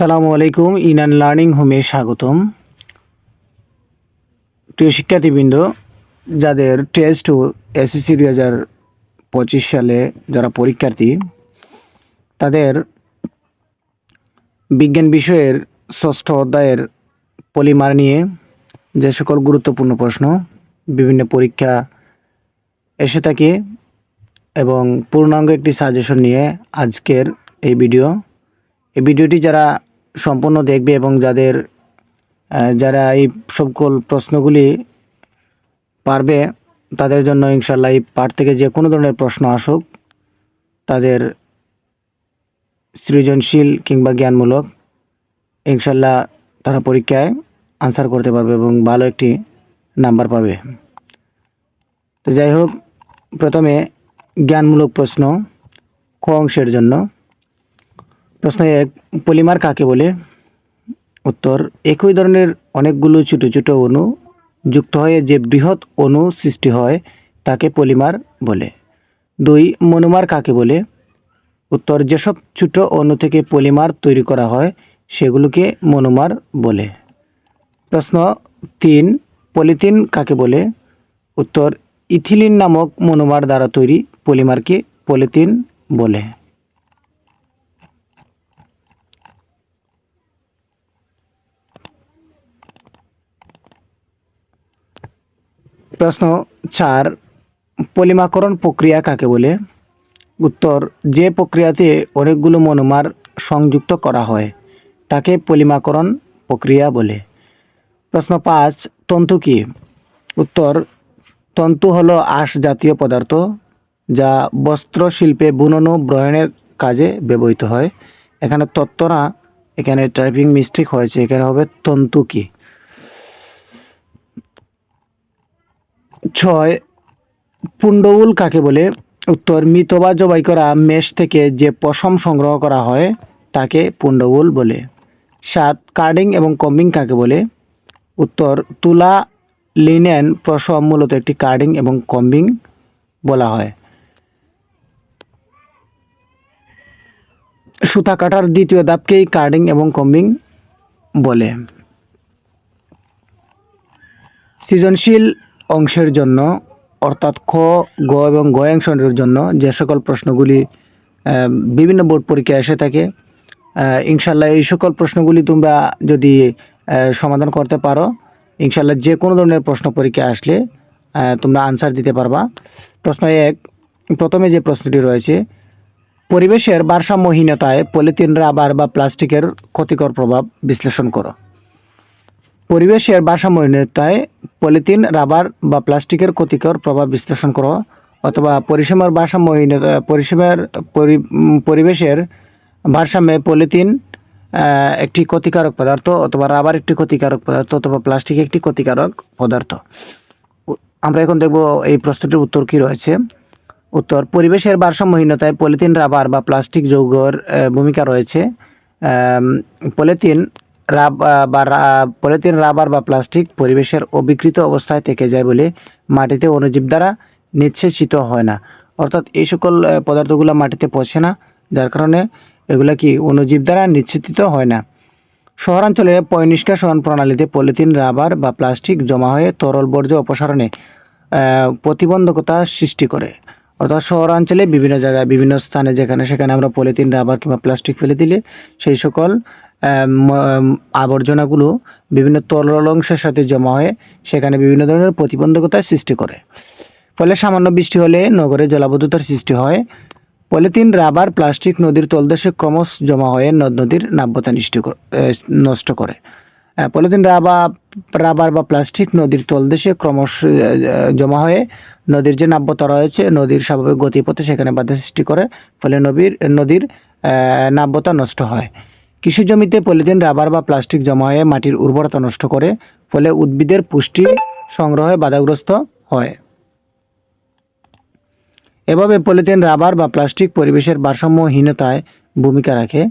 আসসালামু আলাইকুম, ইনান লার্নিং হোমে স্বাগতম। প্রিয় শিক্ষার্থীবৃন্দ, যাদের টেস্ট ও এসএসসি দুই হাজার পঁচিশ সালে যারা পরীক্ষার্থী, তাদের বিজ্ঞান বিষয়ের ষষ্ঠ অধ্যায়ের পলিমার নিয়ে যে সকল গুরুত্বপূর্ণ প্রশ্ন, বিভিন্ন পরীক্ষা এসে থাকে এবং পূর্ণাঙ্গ একটি সাজেশন নিয়ে আজকের এই ভিডিও এই ভিডিওটি যারা সম্পূর্ণ দেখবে এবং যাদের যারা এই সকল প্রশ্নগুলি পারবে, তাদের জন্য ইনশাল্লাহ এই পাঠ থেকে যে কোনো ধরনের প্রশ্ন আসুক, তাদের সৃজনশীল কিংবা জ্ঞানমূলক ইনশাল্লাহ তারা পরীক্ষায় আনসার করতে পারবে এবং ভালো একটি নাম্বার পাবে। তো যাই হোক, প্রথমে জ্ঞানমূলক প্রশ্ন ক অংশের জন্য। প্রশ্ন এক পলিমার কাকে বলে? উত্তর, একই ধরনের অনেকগুলো ছোটো ছোটো অণু যুক্ত হয়ে যে বৃহৎ অণু সৃষ্টি হয়, তাকে পলিমার বলে। দুই, মনোমার কাকে বলে? উত্তর, যেসব ছোট অণু থেকে পলিমার তৈরি করা হয়, সেগুলোকে মনোমার বলে। প্রশ্ন তিন, পলিথিন কাকে বলে? উত্তর, ইথিলিন নামক মনোমার দ্বারা তৈরি পলিমারকে পলিথিন বলে। প্রশ্ন চার, পলিমাকরণ প্রক্রিয়া কাকে বলে? উত্তর, যে প্রক্রিয়াতে অনেকগুলো মনোমার সংযুক্ত করা হয়, তাকে পলিমাকরণ প্রক্রিয়া বলে। প্রশ্ন পাঁচ, তন্তু কি? উত্তর, তন্তু হলো আঁশ জাতীয় পদার্থ, যা বস্ত্র শিল্পে বুনন ও ব্রয়নের কাজে ব্যবহৃত হয়। এখানে তত্ত্ব না এখানে টাইপিং মিস্টেক হয়েছে, এখানে হবে তন্তু কি? ছয় পুণ্ডউল কাকে বলে? উত্তর মৃত বা জবাই করা মেষ থেকে যে পশম সংগ্রহ করা হয়, তাকে পুণ্ডউল বলে। সাত, কার্ডিং এবং কম্বিং কাকে বলে? উত্তর, তুলা লিনেন পশম মূলত একটি কার্ডিং এবং কম্বিং বলা হয়। সুতা কাটার দ্বিতীয় ধাপকেই কার্ডিং এবং কম্বিং বলে। সৃজনশীল অংশের জন্য, অর্থাৎ খ, গ এবং গ অংশের জন্য যে সকল প্রশ্নগুলি বিভিন্ন বোর্ড পরীক্ষায় এসে থাকে ইনশাল্লাহ এই সকল প্রশ্নগুলি তোমরা যদি সমাধান করতে পারো, ইনশাল্লাহ যে কোনো ধরনের প্রশ্ন পরীক্ষা আসলে তোমরা আনসার দিতে পারবা। প্রশ্ন এক, প্রথমে যে প্রশ্নটি রয়েছে, পরিবেশের ভারসাম্যহীনতায় পলিথিন, রাবার বা প্লাস্টিকের ক্ষতিকর প্রভাব বিশ্লেষণ করো। পরিবেশের ভারসাম্যহীনতায় পলিথিন, রাবার বা প্লাস্টিকের ক্ষতিকর প্রভাব বিশ্লেষণ করো অথবা পরিসীমার ভারসাম্যহীনতা পরিসীমার পরি- পরিবেশের ভারসাম্যে পলিথিন একটি ক্ষতিকারক পদার্থ অথবা রাবার একটি ক্ষতিকারক পদার্থ অথবা প্লাস্টিক একটি ক্ষতিকারক পদার্থ। আমরা এখন দেখব এই প্রশ্নটির উত্তর কি রয়েছে। উত্তর, পরিবেশের ভারসাম্যহীনতায় পলিথিন, রাবার বা প্লাস্টিক যৌগর ভূমিকা রয়েছে। পলিথিন বা পলিথিন, রাবার বা প্লাস্টিক পরিবেশের অবিকৃত অবস্থায় থেকে যায় বলে মাটিতে অণুজীব দ্বারা নিঃশেষিত হয় না। অর্থাৎ এই সকল পদার্থগুলো মাটিতে পচে না, যার কারণে এগুলা কি অণুজীব দ্বারা নিঃশেষিত হয় না? শহরাঞ্চলে পয় নিষ্কাশন প্রণালীতে পলিথিন, রাবার বা প্লাস্টিক জমা হয়ে তরল বর্জ্য অপসারণে প্রতিবন্ধকতা সৃষ্টি করে। অর্থাৎ শহরাঞ্চলে বিভিন্ন জায়গায়, বিভিন্ন স্থানে যেখানে সেখানে আমরা পলিথিন, রাবার কিংবা প্লাস্টিক ফেলে দিলে সেই সকল আবর্জনাগুলো বিভিন্ন তরল অংশের সাথে জমা হয়ে সেখানে বিভিন্ন ধরনের প্রতিবন্ধকতার সৃষ্টি করে। ফলে সামান্য বৃষ্টি হলে নগরে জলাবদ্ধতার সৃষ্টি হয়। পলিথিন, রাবার, প্লাস্টিক নদীর তলদেশে ক্রমশ জমা হয়ে নদ নদীর নাব্যতা নষ্ট কর- নষ্ট করে। পলিথিন রাবার রাবার বা প্লাস্টিক নদীর তলদেশে ক্রমশ জমা হয়ে নদীর যে নাব্যতা রয়েছে, নদীর স্বাভাবিক গতিপথে সেখানে বাধা সৃষ্টি করে। ফলে নদীর নদীর নাব্যতা নষ্ট হয়। কৃষি জমিতে পলিথিন, রাবার বা প্লাস্টিক জমা হয়ে মাটির উর্বরতা নষ্ট করে, ফলে উদ্ভিদের পুষ্টি সংগ্রহে বাধাগ্রস্ত হয়। এভাবে পলিথিন, রাবার বা প্লাস্টিক পরিবেশের ভারসাম্যহীনতায় ভূমিকা রাখে।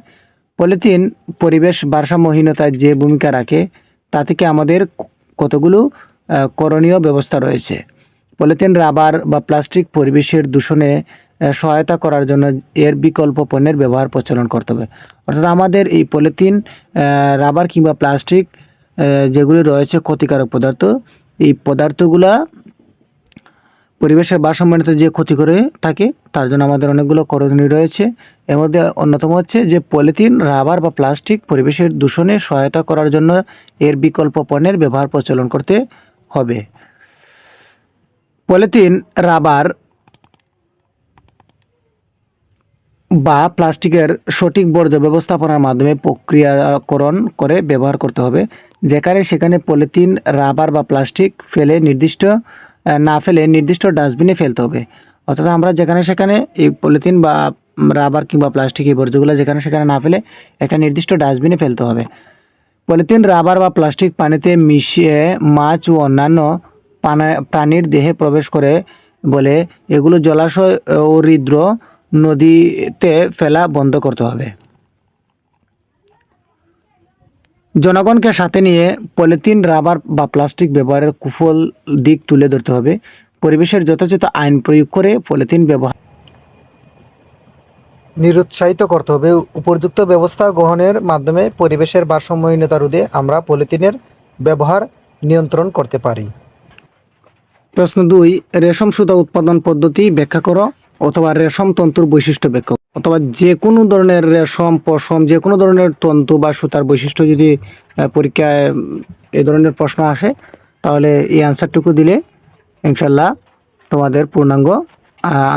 পলিথিন পরিবেশ ভারসাম্যহীনতায় যে ভূমিকা রাখে, তা থেকে আমাদের কতগুলো করণীয় ব্যবস্থা রয়েছে? পলিথিন, রাবার বা প্লাস্টিক পরিবেশের দূষণে সহায়তা করার জন্য এর বিকল্প পণ্যের ব্যবহার প্রচলন করতে হবে। অর্থাৎ আমাদের এই পলিথিন রাবার কিংবা প্লাস্টিক যেগুলি রয়েছে ক্ষতিকারক পদার্থ, এই পদার্থগুলা পরিবেশের ভারসাম্যতা যে ক্ষতি করে থাকে, তার জন্য আমাদের অনেকগুলো করণীয় রয়েছে। এর মধ্যে অন্যতম হচ্ছে যে পলিথিন, রাবার বা প্লাস্টিক পরিবেশের দূষণে সহায়তা করার জন্য এর বিকল্প পণ্যের ব্যবহার প্রচলন করতে হবে। পলিথিন, রাবার বা প্লাস্টিকের সঠিক বর্জ্য ব্যবস্থাপনার মাধ্যমে প্রক্রিয়াকরণ করে ব্যবহার করতে হবে, যেখানে সেখানে পলিথিন, রাবার বা প্লাস্টিক ফেলে নির্দিষ্ট না ফেলে নির্দিষ্ট ডাস্টবিনে ফেলতে হবে। অর্থাৎ আমরা যেখানে সেখানে এই পলিথিন বা রাবার কিংবা প্লাস্টিক এই বর্জ্যগুলো যেখানে সেখানে না ফেলে একটা নির্দিষ্ট ডাস্টবিনে ফেলতে হবে। পলিথিন, রাবার বা প্লাস্টিক পানিতে মিশিয়ে মাছ ও অন্যান্য প্রাণীর দেহে প্রবেশ করে বলে এগুলো জলাশয় ও হৃদ্র নদীতে ফেলা বন্ধ করতে হবে। জনগণকে সাথে নিয়ে পলিথিন, রাবার বা প্লাস্টিক ব্যবহারের কুফল দিক তুলে ধরতে হবে। পরিবেশের যথাযথ আইন প্রয়োগ করে পলিথিন ব্যবহার নিরুৎসাহিত করতে হবে। উপযুক্ত ব্যবস্থা গ্রহণের মাধ্যমে পরিবেশের ভারসাম্যহীনতা রোধে আমরা পলিথিনের ব্যবহার নিয়ন্ত্রণ করতে পারি। প্রশ্ন দুই, রেশম সুতা উৎপাদন পদ্ধতি ব্যাখ্যা করো। অথবা রেশম তন্তুর বৈশিষ্ট্য ব্যাখ্যা অথবা যে কোনো ধরনের রেশম, পশম, যে কোনো ধরনের তন্তু বা সুতার বৈশিষ্ট্য যদি পরীক্ষায় এ ধরনের প্রশ্ন আসে, তাহলে এই আনসারটুকু দিলে ইনশাল্লাহ তোমাদের পূর্ণাঙ্গ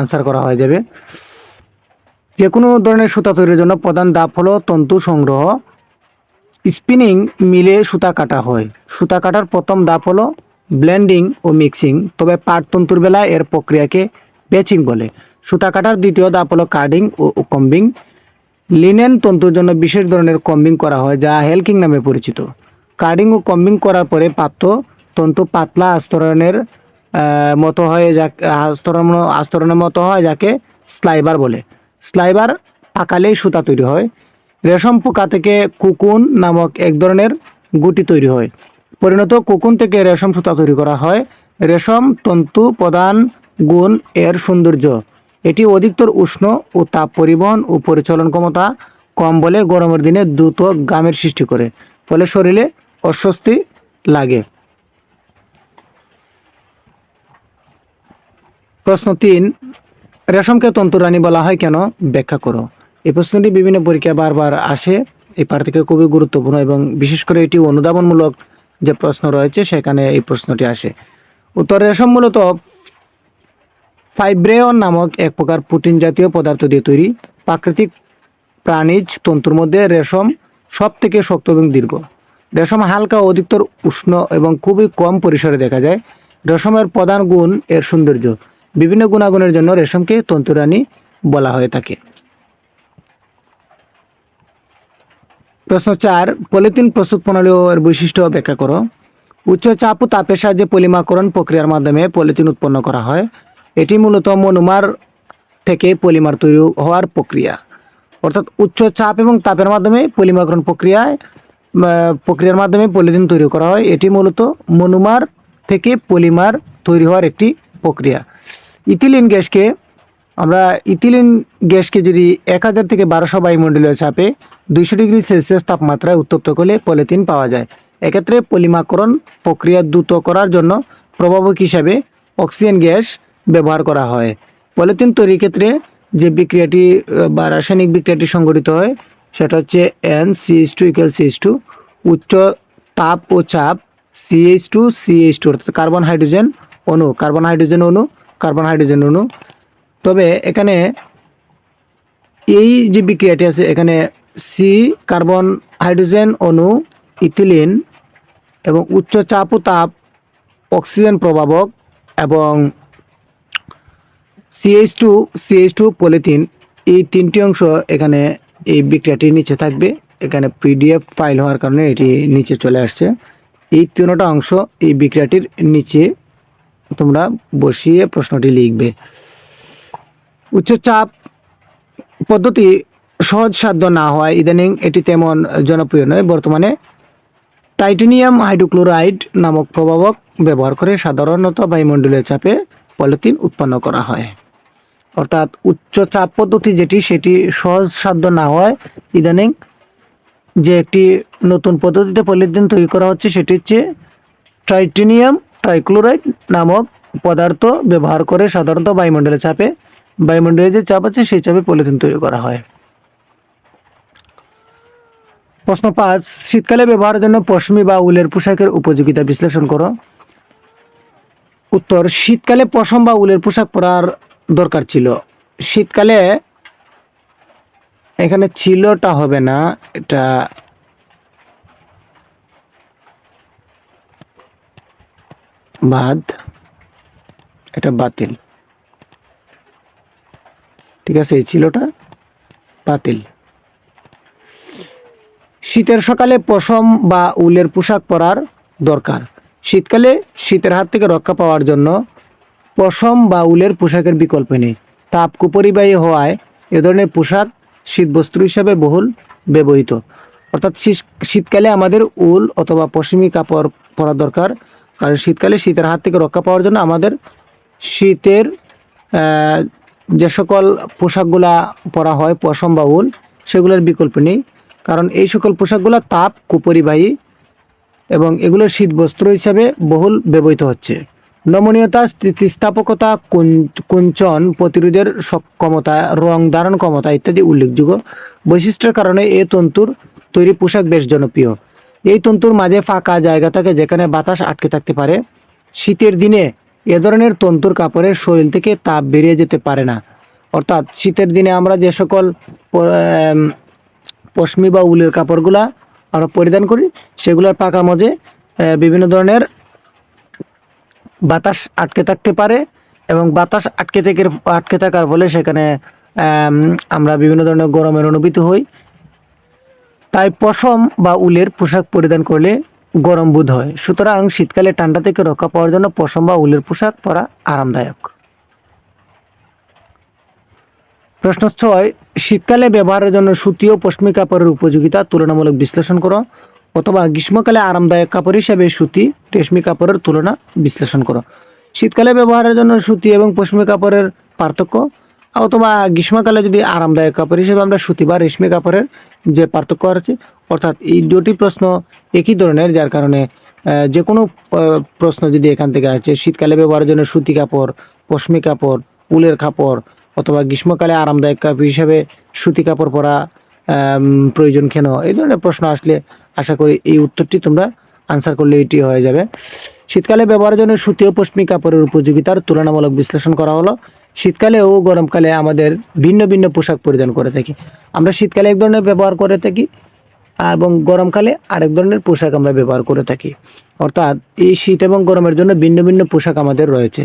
আনসার করা হয়ে যাবে। যে কোনো ধরনের সুতা তৈরির জন্য প্রধান ধাপ হলো তন্তু সংগ্রহ। স্পিনিং মিলে সুতা কাটা হয়। সুতা কাটার প্রথম ধাপ হলো ব্লেন্ডিং ও মিক্সিং। তবে পাট তন্তুর বেলায় এর প্রক্রিয়াকে বেচিং বলে। সুতা কাটার দ্বিতীয় ধাপ হলো কার্ডিং ও কম্বিং। লিনেন তন্তুর জন্য বিশেষ ধরনের কম্বিং করা হয়, যা হেলকিং নামে পরিচিত। কার্ডিং ও কম্বিং করার পরে প্রাপ্ত তন্তু পাতলা আস্তরণের মতো হয়, যা, আস্তরণ, আস্তরণের মতো হয়, যাকে স্লাইবার বলে। স্লাইবার পাকালেই সুতা তৈরি হয়। রেশম পোকা থেকে কুকুন নামক এক ধরনের গুটি তৈরি হয়। পরিণত কুকুন থেকে রেশম সুতা তৈরি করা হয়। রেশম তন্তু প্রধান গুণ এর সৌন্দর্য। এটি অধিকতর উষ্ণ ও তাপ পরিবহন ও পরিচালন ক্ষমতা কম বলে গরমের দিনে দ্রুত গামের সৃষ্টি করে, ফলে শরীরে অস্বস্তি লাগে। প্রশ্ন তিন, রেশমকে তন্তুরানী বলা হয় কেন? ব্যাখ্যা করো। এই প্রশ্নটি বিভিন্ন পরীক্ষা বারবার আসে এই পার থেকে খুবই গুরুত্বপূর্ণ এবং বিশেষ করে এটি অনুধাবনমূলক যে প্রশ্ন রয়েছে, সেখানে এই প্রশ্নটি আসে। উত্তর রেশম মূলত ফাইব্রেয়ন নামক এক প্রকার প্রোটিন জাতীয় পদার্থ দিয়ে তৈরি প্রাকৃতিক প্রাণীজ তন্তুর মধ্যে রেশম সব থেকে শক্ত এবং দীর্ঘ। রেশম হালকা অধিকতর উষ্ণ এবং খুবই কম পরিসরে দেখা যায়। রেশমের প্রধান গুণ এর সৌন্দর্য। বিভিন্ন গুণাগুণের জন্য রেশমকে তন্তুরানী বলা হয়ে থাকে। প্রশ্ন চার, পলিথিন প্রস্তুত প্রণালী এর বৈশিষ্ট্য ব্যাখ্যা করো। উচ্চ চাপ ও তাপের সাহায্যে পলিমাকরণ প্রক্রিয়ার মাধ্যমে পলিথিন উৎপন্ন করা হয়। এটি মূলত মনোমার থেকে পলিমার তৈরি হওয়ার প্রক্রিয়া। অর্থাৎ উচ্চ চাপ এবং তাপের মাধ্যমে পলিমাকরণ প্রক্রিয়ায় প্রক্রিয়ার মাধ্যমে পলিথিন তৈরি করা হয়। এটি মূলত মনোমার থেকে পলিমার তৈরি হওয়ার একটি প্রক্রিয়া। ইথিলিন গ্যাসকে আমরা, ইথিলিন গ্যাসকে যদি এক হাজার থেকে বারোশো বায়ুমণ্ডলীয় চাপে দুইশো ডিগ্রি সেলসিয়াস তাপমাত্রায় উত্তপ্ত করলে পলিথিন পাওয়া যায়। এক্ষেত্রে পলিমাকরণ প্রক্রিয়া দ্রুত করার জন্য প্রভাবক হিসাবে অক্সিজেন গ্যাস ব্যবহার করা হয়। পলিথিন তৈরির ক্ষেত্রে যে বিক্রিয়াটি বা রাসায়নিক বিক্রিয়াটি সংঘটিত হয়, সেটা হচ্ছে N CH two equal CH two উচ্চ তাপ ও চাপ সিএইচ টু সিএইচ টু অর্থাৎ কার্বন হাইড্রোজেন অণু কার্বন হাইড্রোজেন অণু কার্বন হাইড্রোজেন অণু। তবে এখানে এই যে বিক্রিয়াটি আছে, এখানে সি কার্বন হাইড্রোজেন অণু ইথিলিন এবং উচ্চ চাপ ও তাপ অক্সিজেন প্রভাবক এবং CH two CH two polythene এই তিনটি অংশ এখানে এই বিক্রিয়াটির নিচে থাকবে। এখানে পিডিএফ ফাইল হওয়ার কারণে এটি নিচে চলে আসছে। এই তিনটা অংশ এই বিক্রিয়াটির নিচে তোমরা বসিয়ে প্রশ্নটি লিখবে। উচ্চ চাপ পদ্ধতি সহজসাধ্য না হওয়ায় ইদানিং এটি তেমন জনপ্রিয় নয়। বর্তমানে টাইটেনিয়াম হাইড্রোক্লোরাইড নামক প্রভাবক ব্যবহার করে সাধারণত বায়ুমণ্ডলীয় চাপে পলিথিন উৎপন্ন করা হয়। অর্থাৎ উচ্চ চাপ পদ্ধতি যেটি, সেটি সহজ সাধ্য না হয়। ইদানিং যে একটি নতুন পদ্ধতিতে পলিথিন তৈরি করা হচ্ছে সেটি হচ্ছে ট্রাইটিনিয়াম ট্রাইক্লোরাইড নামক পদার্থ ব্যবহার করে সাধারণত বায়ুমণ্ডলের চাপে, বায়ুমণ্ডলের যে চাপ আছে, সেই চাপে পলিথিন তৈরি করা হয়। প্রশ্ন পাঁচ, শীতকালে ব্যবহারের জন্য পশমি বা উলের পোশাকের উপযোগিতা বিশ্লেষণ করো। উত্তর, শীতকালে পশম বা উলের পোশাক পরার দরকার ছিল। শীতকালে এখানে ছিলটা হবে না, এটা বাদ, এটা বাতিল। ঠিক আছে, এই ছিলটা বাতিল। শীতের সকালে পশম বা উলের পোশাক পরার দরকার। শীতকালে শীতের হাত থেকে রক্ষা পাওয়ার জন্য পশম বা উলের পোশাকের বিকল্প নেই। তাপ কুপরিবাহী হওয়ায় এ ধরনের পোশাক শীতবস্ত্র হিসাবে বহুল ব্যবহৃত। অর্থাৎ শীতকালে আমাদের উল অথবা পশমি কাপড় পরা দরকার। কারণ শীতকালে শীতের হাত থেকে রক্ষা পাওয়ার জন্য আমাদের শীতের যে সকল পোশাকগুলা পরা হয়, পশম বা উল, সেগুলোর বিকল্প নেই। কারণ এই সকল পোশাকগুলো তাপ কুপরিবাহী এবং এগুলোর শীত বস্ত্র হিসাবে বহুল ব্যবহৃত হচ্ছে। নমনীয়তা, স্থিতিস্থাপকতা কুঞ্চন, প্রতিরোধের সক্ষমতা রং ধারণ ক্ষমতা ইত্যাদি উল্লেখযোগ্য। বৈশিষ্ট্যের কারণে এই তন্তুর তৈরি পোশাক বেশ জনপ্রিয়। এই তন্তুর মাঝে ফাঁকা জায়গা থাকে যেখানে বাতাস আটকে থাকতে পারে। শীতের দিনে এ ধরনের তন্তুর কাপড়ের শরীর থেকে তাপ বেরিয়ে যেতে পারে না। অর্থাৎ শীতের দিনে আমরা যে সকল পশমি বা উলের কাপড়গুলা আমরা পরিধান করি, সেগুলোর পাকা মধ্যে বিভিন্ন ধরনের বাতাস আটকে থাকতে পারে এবং বাতাস আটকে থেকে আটকে থাকার ফলে সেখানে আমরা বিভিন্ন ধরনের গরমের অনুভূতি হই। তাই পশম বা উলের পোশাক পরিধান করলে গরম বোধ হয়। সুতরাং শীতকালে ঠান্ডা থেকে রক্ষা পাওয়ার জন্য পশম বা উলের পোশাক পরা আরামদায়ক। প্রশ্ন ছয়, শীতকালে ব্যবহারের জন্য সুতি ও পশমি কাপড়ের উপযোগিতা তুলনামূলক বিশ্লেষণ করো। অথবা গ্রীষ্মকালে আরামদায়ক কাপড় হিসাবে সুতি, রেশমি কাপড়ের তুলনা বিশ্লেষণ করো। শীতকালে ব্যবহারের জন্য সুতি এবং পশমি কাপড়ের পার্থক্য, অথবা গ্রীষ্মকালে যদি আরামদায়ক কাপড় হিসেবে আমরা সুতি বা রেশমি কাপড়ের যে পার্থক্য আছে, অর্থাৎ এই দুটি প্রশ্ন একই ধরনের, যার কারণে যে কোনো প্রশ্ন যদি এখান থেকে আছে শীতকালে ব্যবহারের জন্য সুতি কাপড় পশমি কাপড়, উলের কাপড়, অথবা গ্রীষ্মকালে আরামদায়ক কাপড় হিসাবে সুতি কাপড় পরা প্রয়োজন কেন? এই ধরনের প্রশ্ন আসলে আশা করি এই উত্তরটি তোমরা আনসার করলে এটি হয়ে যাবে। শীতকালে ব্যবহারের জন্য সুতি ও পশমি কাপড়ের উপযোগিতার তুলনামূলক বিশ্লেষণ করা হলো। শীতকালে ও গরমকালে আমাদের ভিন্ন ভিন্ন পোশাক পরিধান করে থাকি। আমরা শীতকালে এক ধরনের ব্যবহার করে থাকি এবং গরমকালে আরেক ধরনের পোশাক আমরা ব্যবহার করে থাকি। অর্থাৎ এই শীত এবং গরমের জন্য ভিন্ন ভিন্ন পোশাক আমাদের রয়েছে।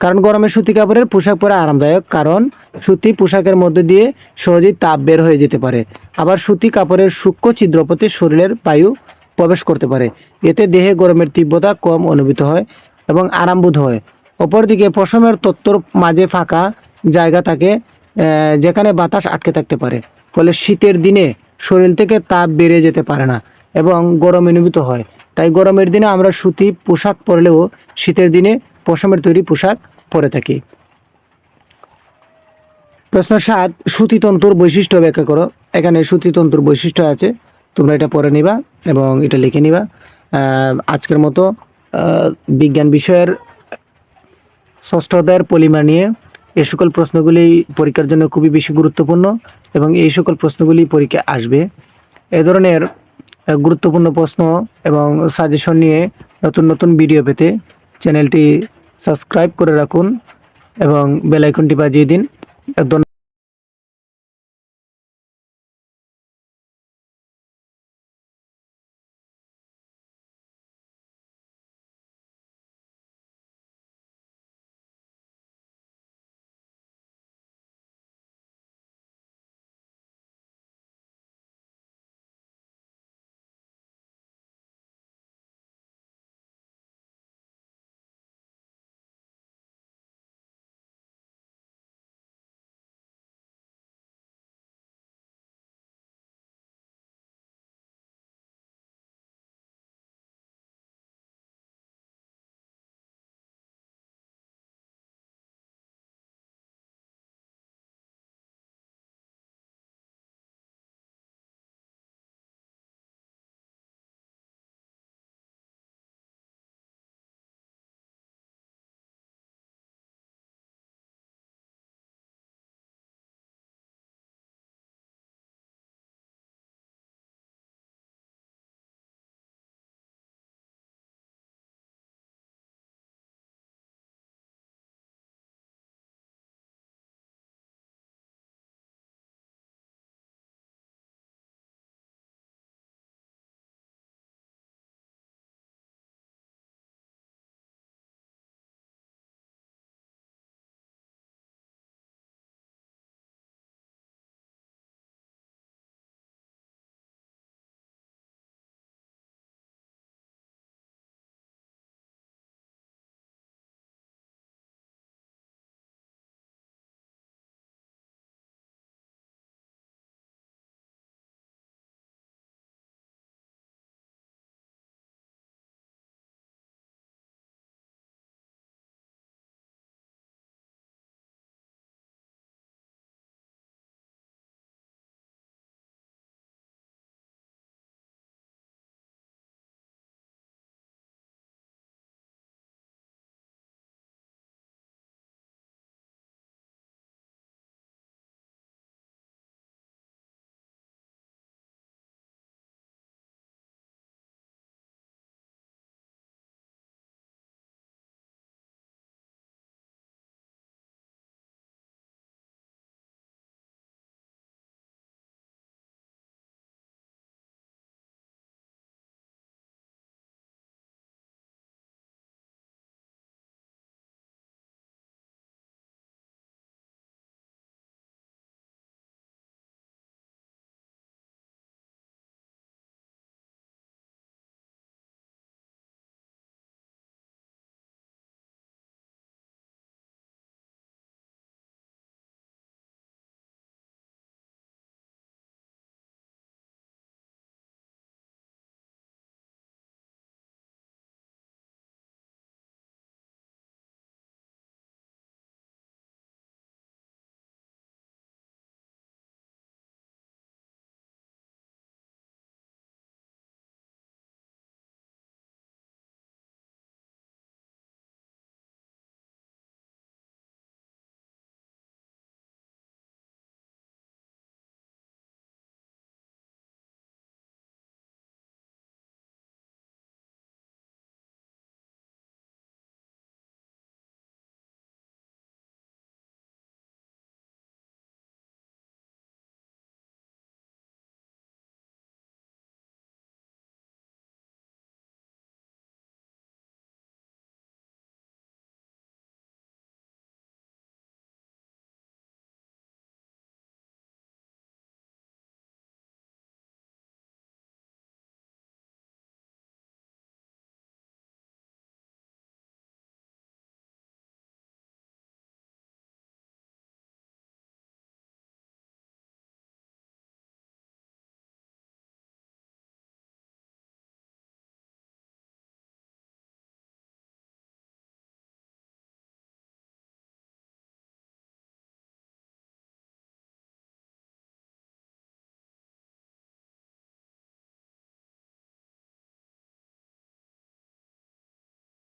কারণ গরমে সুতি কাপড়ের পোশাক পরা আরামদায়ক, কারণ সুতি পোশাকের মধ্যে দিয়ে সহজেই তাপ বের হয়ে যেতে পারে। আবার সুতি কাপড়ের সূক্ষ্ম ছিদ্রপথে শরীরের বায়ু প্রবেশ করতে পারে। এতে দেহে গরমের তীব্রতা কম অনুভূত হয় এবং আরামবোধ হয়। অপরদিকে পশমের তত্ত্বর মাঝে ফাঁকা জায়গা থাকে যেখানে বাতাস আটকে থাকতে পারে। ফলে শীতের দিনে শরীর থেকে তাপ বেরিয়ে যেতে পারে না এবং গরম অনুভূত হয়। তাই গরমের দিনে আমরা সুতি পোশাক পরলেও শীতের দিনে পশমের তৈরি পোশাক পরে থাকি। প্রশ্ন সাত সুতিতন্তুর বৈশিষ্ট্য ব্যাখ্যা করো। এখানে সুতিতন্তুর বৈশিষ্ট্য আছে, তোমরা এটা পড়ে নিবা এবং এটা লিখে নিবা। আজকের মতো বিজ্ঞান বিষয়ের ষষ্ঠ অধ্যায়ের পলিমার নিয়ে এ সকল প্রশ্নগুলি পরীক্ষার জন্য খুবই বেশি গুরুত্বপূর্ণ এবং এই সকল প্রশ্নগুলি পরীক্ষা আসবে। এ ধরনের গুরুত্বপূর্ণ প্রশ্ন এবং সাজেশন নিয়ে নতুন নতুন ভিডিও পেতে চ্যানেলটি সাবস্ক্রাইব করে রাখুন এবং বেলাইকনটি বাজিয়ে দিন। ধন্যবাদ।